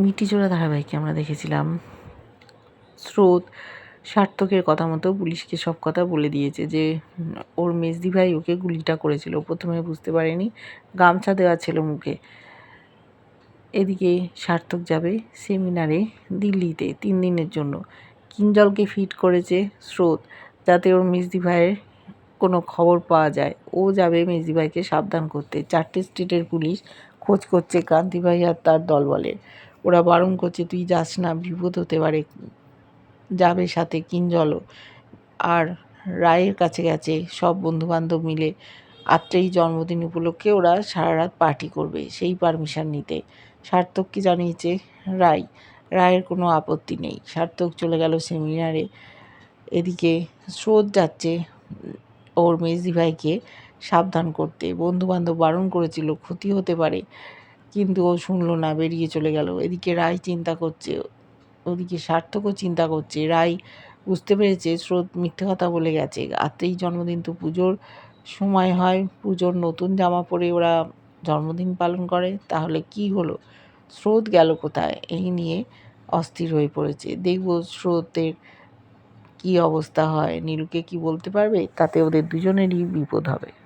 মিটিজোড়া ধারাবাহিকে আমরা দেখেছিলাম। স্রোত সার্থকের কথা মতো পুলিশকে সব কথা বলে দিয়েছে যে, ওর মেজদি ভাই ওকে গুলিটা করেছিল। প্রথমে বুঝতে পারেনি, গামছা দেওয়া ছিল মুখে। এদিকে সার্থক যাবে সেমিনারে দিল্লিতে তিন দিনের জন্য। কিঞ্জলকে ফিট করেছে স্রোত, যাতে ওর মেজদি ভাইয়ের কোনো খবর পাওয়া যায়। ও যাবে মেজদি ভাইকে সাবধান করতে। চারটে স্টেটের পুলিশ খোঁজ করছে ক্রান্তি ভাই আর তার দলবলের। ওরা বারণ করছে, তুই যাস না, বিপদ হতে পারে। যাবে সাথে কিঞ্জলও আর রায়ের কাছে গেছে সব বন্ধুবান্ধব মিলে। আত্রেই জন্মদিন উপলক্ষে ওরা সারা রাত পার্টি করবে, সেই পারমিশন নিতে। সার্থককে জানিয়েছে? রায়, রায়ের কোনো আপত্তি নেই। সার্থক চলে গেল সেমিনারে এদিকে স্রোত যাচ্ছে ওর মেজদি ভাইকে সাবধান করতে। বন্ধু বান্ধব বারণ করেছিল, ক্ষতি হতে পারে। কিন্তু ও শুনলো না, বেরিয়ে চলে গেল। এদিকে রায় চিন্তা করছে, ওদিকে সার্থকও চিন্তা করছে। রায় বুঝতে পেরেছে, স্রোত মিথ্যে কথা বলে গেছে। আত্রেই জন্মদিন তো পুজোর সময় হয়, পুজোর নতুন জামা পরে ওরা জন্মদিন পালন করে। তাহলে কি হলো? স্রোত গেল কোথায়? এই নিয়ে অস্থির হয়ে পড়েছে। দেখব স্রোতের কি অবস্থা হয়। নীলুকে কি বলতে পারবে? তাতে ওদের দুজনেরই বিপদ হবে।